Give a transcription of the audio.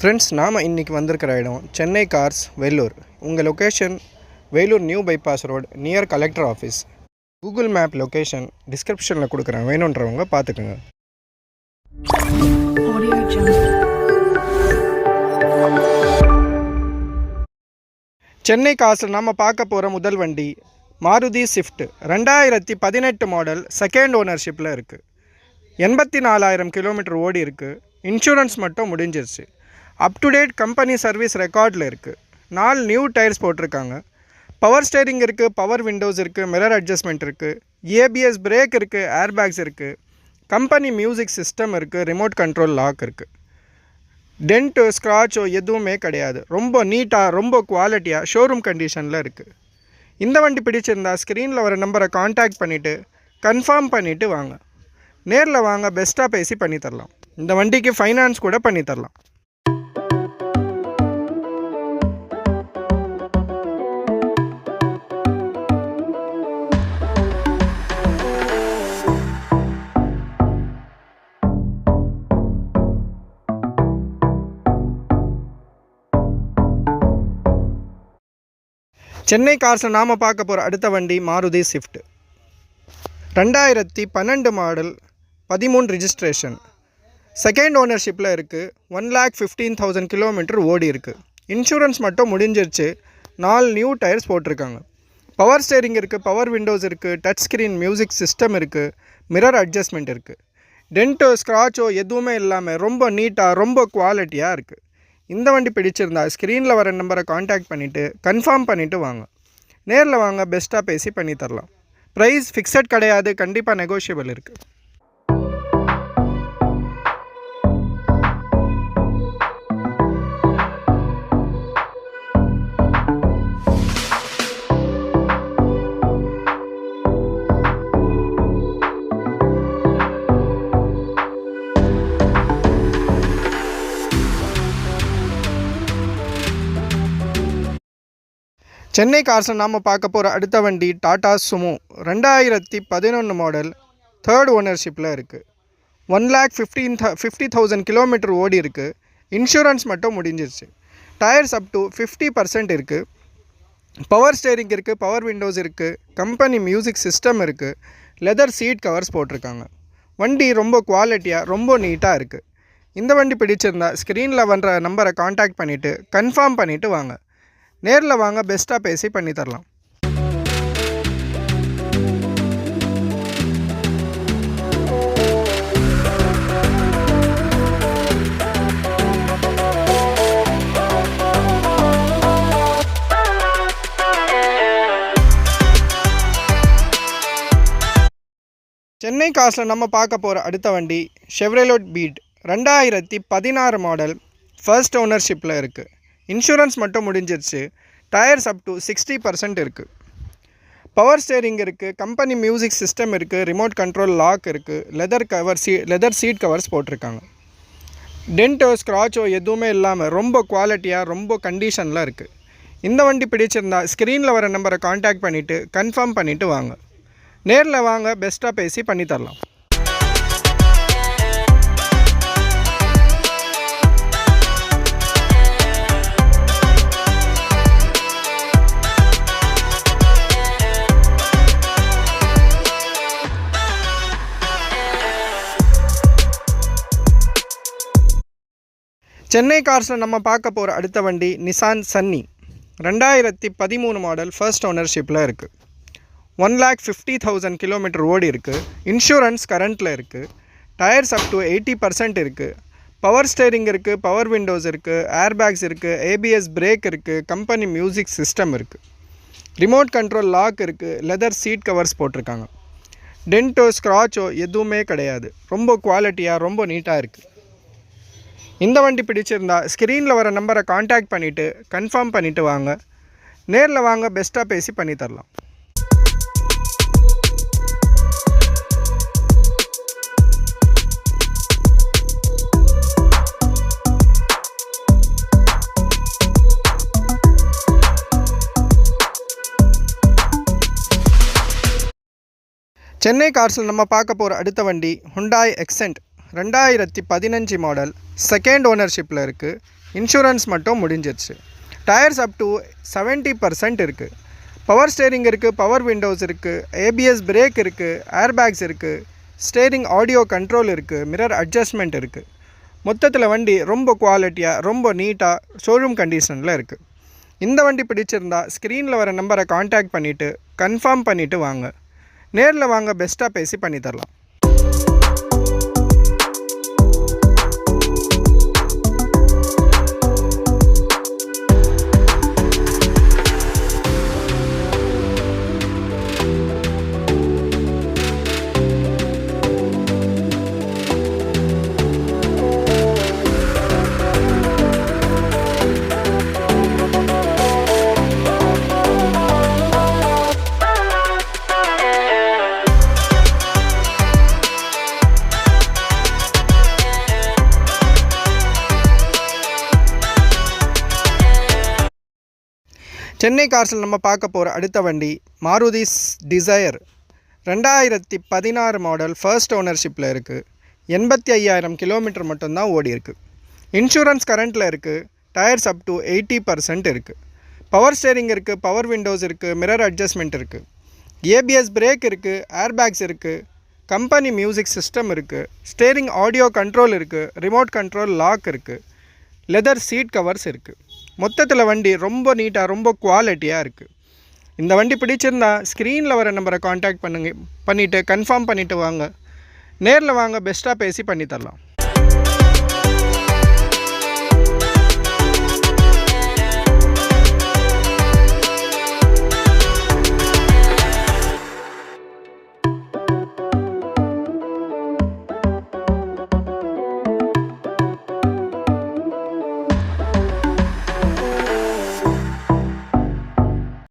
Friends நாம் இன்றைக்கி வந்திருக்கிற இடம் சென்னை கார்ஸ் வேலூர் உங்கள் location Vellore new bypass road near collector office Google map location டிஸ்கிரிப்ஷனில் கொடுக்குறேன். வேணுன்றவங்க பார்த்துக்குங்க. சென்னை காசில் நாம் பார்க்க போகிற முதல் வண்டி மாருதி ஸ்விஃப்ட் ரெண்டாயிரத்தி பதினெட்டு மாடல் செகண்ட் ஓனர்ஷிப்பில் இருக்குது எண்பத்தி நாலாயிரம் கிலோமீட்டர் ஓடி இருக்குது இன்சூரன்ஸ் மட்டும் முடிஞ்சிருச்சு. Up to date company service ரெக்கார்டில் இருக்குது நாலு நியூ டயர்ஸ் போட்டிருக்காங்க. பவர் ஸ்டேரிங் இருக்குது பவர் விண்டோஸ் இருக்குது மிரர் அட்ஜஸ்ட்மெண்ட் இருக்குது ஏபிஎஸ் பிரேக் இருக்குது ஏர்பேக்ஸ் இருக்குது கம்பெனி மியூசிக் சிஸ்டம் இருக்குது ரிமோட் கண்ட்ரோல் லாக் இருக்குது டென்ட்டு ஸ்க்ராச்சோ எதுவுமே கிடையாது. ரொம்ப நீட்டாக ரொம்ப குவாலிட்டியாக ஷோரூம் கண்டிஷனில் இருக்குது இந்த வண்டி பிடிச்சிருந்தா ஸ்க்ரீனில் வர நம்பரை காண்டாக்ட் பண்ணிவிட்டு கன்ஃபார்ம் பண்ணிவிட்டு வாங்க. நேரில் வாங்க பெஸ்ட்டாக பேசி பண்ணி தரலாம். இந்த வண்டிக்கு ஃபைனான்ஸ் கூட பண்ணித்தரலாம் சென்னை கார்ஸை நாம் பார்க்க போகிற அடுத்த வண்டி மாருதி ஸ்விஃப்ட் ரெண்டாயிரத்தி பன்னெண்டு மாடல் பதிமூணு ரிஜிஸ்ட்ரேஷன் செகண்ட் ஓனர்ஷிப்பில் இருக்குது one lakh fifteen thousand kilometre ஓடி இருக்குது இன்சூரன்ஸ் மட்டும் முடிஞ்சிருச்சு. நாலு நியூ டயர்ஸ் போட்டிருக்காங்க. பவர் ஸ்டேரிங் இருக்குது பவர் விண்டோஸ் இருக்குது டச் ஸ்க்ரீன் மியூசிக் சிஸ்டம் இருக்குது மிரர் அட்ஜஸ்ட்மெண்ட் இருக்குது டென்ட்டோ ஸ்க்ராச்சோ எதுவுமே இல்லாமல் ரொம்ப நீட்டாக ரொம்ப குவாலிட்டியாக இருக்குது இந்த வண்டி பிடிச்சிருந்தா ஸ்க்ரீனில் வர நம்பரை காண்டாக்ட் பண்ணிவிட்டு கன்ஃபார்ம் பண்ணிவிட்டு வாங்க. நேரில் வாங்க பெஸ்ட்டாக பேசி பண்ணித்தரலாம் ப்ரைஸ் ஃபிக்ஸட் கிடையாது கண்டிப்பாக நெகோஷியபிள் இருக்குது சென்னை கார்ஸில் நாம் பார்க்க போகிற அடுத்த வண்டி டாடா சுமோ. ரெண்டாயிரத்தி பதினொன்று மாடல் தேர்ட் ஓனர்ஷிப்பில் இருக்குது ஒன் லேக் ஃபிஃப்டீன் த ஃபிஃப்டி தௌசண்ட் கிலோமீட்டர் ஓடி இருக்குது இன்சூரன்ஸ் மட்டும் முடிஞ்சிருச்சு. Tyres up to fifty percent இருக்குது பவர் ஸ்டேரிங் இருக்குது பவர் விண்டோஸ் இருக்குது கம்பெனி மியூசிக் சிஸ்டம் இருக்குது லெதர் சீட் கவர்ஸ் போட்டிருக்காங்க. வண்டி ரொம்ப குவாலிட்டியாக ரொம்ப நீட்டாக இருக்குது இந்த வண்டி பிடிச்சிருந்தா ஸ்க்ரீனில் வர்ற நம்பரை காண்டாக்ட் பண்ணிவிட்டு கன்ஃபார்ம் பண்ணிவிட்டு வாங்க. நேரில் வாங்க பெஸ்ட்டாக பேசி பண்ணித்தரலாம் சென்னை காசில் நம்ம பார்க்க போகிற அடுத்த வண்டி ஷெவ்ரேலோட் பீட் ரெண்டாயிரத்தி பதினாறு மாடல் ஃபர்ஸ்ட் ஓனர்ஷிப்பில் இருக்குது இன்சூரன்ஸ் மட்டும் முடிஞ்சிருச்சு. Tyres up to sixty percent இருக்குது பவர் ஸ்டேரிங் இருக்குது கம்பெனி மியூசிக் சிஸ்டம் இருக்குது ரிமோட் கண்ட்ரோல் லாக் இருக்குது லெதர் கவர் சீ லெதர் சீட் கவர்ஸ் போட்டிருக்காங்க. டென்ட்டோ ஸ்க்ராச்சோ எதுவுமே இல்லாமல் ரொம்ப குவாலிட்டியாக ரொம்ப கண்டிஷனில் இருக்குது இந்த வண்டி பிடிச்சிருந்தா ஸ்க்ரீனில் வர நம்பரை காண்டாக்ட் பண்ணிவிட்டு கன்ஃபார்ம் பண்ணிவிட்டு வாங்க. நேரில் வாங்க பெஸ்ட்டாக பேசி பண்ணித்தரலாம் சென்னை கார்ஸில் நம்ம பார்க்க போகிற அடுத்த வண்டி நிசான் சன்னி ரெண்டாயிரத்தி பதிமூணு மாடல் ஃபர்ஸ்ட் ஓனர்ஷிப்பில் இருக்குது one lakh fifty thousand kilometre ஓடி இருக்குது இன்சூரன்ஸ் கரண்ட்டில் இருக்குது tyres up to eighty percent இருக்குது பவர் ஸ்டேரிங் இருக்குது பவர் விண்டோஸ் இருக்குது ஏர் பேக்ஸ் இருக்குது ஏபிஎஸ் பிரேக் இருக்குது கம்பெனி மியூசிக் சிஸ்டம் இருக்குது ரிமோட் கண்ட்ரோல் லாக் இருக்குது லெதர் சீட் கவர்ஸ் போட்டிருக்காங்க. டென்ட்டோ ஸ்க்ராச்சோ எதுவுமே கிடையாது. ரொம்ப குவாலிட்டியாக ரொம்ப நீட்டாக இருக்குது இந்த வண்டி பிடிச்சிருந்தா ஸ்க்ரீனில் வர நம்பரை காண்டாக்ட் பண்ணிவிட்டு கன்ஃபார்ம் பண்ணிவிட்டு வாங்க. நேரில் வாங்க பெஸ்ட்டாக பேசி பண்ணித்தரலாம் சென்னை கார்ஸில் நம்ம பார்க்க போகிற அடுத்த வண்டி ஹுண்டாய் எக்ஸென்ட் ரெண்டாயிரத்தி பதினஞ்சு மாடல் செகண்ட் ஓனர்ஷிப்பில் இருக்குது இன்சூரன்ஸ் மட்டும் முடிஞ்சிருச்சு. Tyres up to seventy percent இருக்குது பவர் ஸ்டேரிங் இருக்குது பவர் விண்டோஸ் இருக்குது ஏபிஎஸ் பிரேக் இருக்குது ஏர்பேக்ஸ் இருக்குது ஸ்டேரிங் ஆடியோ கண்ட்ரோல் இருக்குது மிரர் அட்ஜஸ்ட்மெண்ட் இருக்குது மொத்தத்தில் வண்டி ரொம்ப குவாலிட்டியாக ரொம்ப நீட்டாக ஷோரூம் கண்டிஷனில் இருக்குது இந்த வண்டி பிடிச்சிருந்தா ஸ்க்ரீனில் வர நம்பரை காண்டாக்ட் பண்ணிவிட்டு கன்ஃபார்ம் பண்ணிவிட்டு வாங்க. நேரில் வாங்க பெஸ்ட்டாக பேசி பண்ணி சென்னை கார்ஸில் நம்ம பார்க்க போகிற அடுத்த வண்டி மாருதி டிசையர் ரெண்டாயிரத்தி பதினாறு மாடல் ஃபர்ஸ்ட் ஓனர்ஷிப்பில் இருக்குது எண்பத்தி ஐயாயிரம் கிலோமீட்டர் மட்டும்தான் ஓடி இருக்குது இன்சூரன்ஸ் கரண்ட்டில் இருக்குது tyres up to eighty percent இருக்குது பவர் ஸ்டேரிங் இருக்குது பவர் விண்டோஸ் இருக்குது மிரர் அட்ஜஸ்ட்மெண்ட் இருக்குது ஏபிஎஸ் பிரேக் இருக்குது ஏர்பேக்ஸ் இருக்குது கம்பெனி மியூசிக் சிஸ்டம் இருக்குது ஸ்டேரிங் ஆடியோ கண்ட்ரோல் இருக்குது ரிமோட் கண்ட்ரோல் லாக் இருக்குது லெதர் சீட் கவர்ஸ் இருக்குது மொத்தத்தில் வண்டி ரொம்ப நீட்டாக ரொம்ப குவாலிட்டியாக இருக்குது இந்த வண்டி பிடிச்சிருந்தா ஸ்க்ரீனில் வர நம்பரை காண்டாக்ட் பண்ணுங்க பண்ணிவிட்டு கன்ஃபார்ம் பண்ணிவிட்டு வாங்க. நேரில் வாங்க பெஸ்ட்டாக பேசி பண்ணி தரலாம்.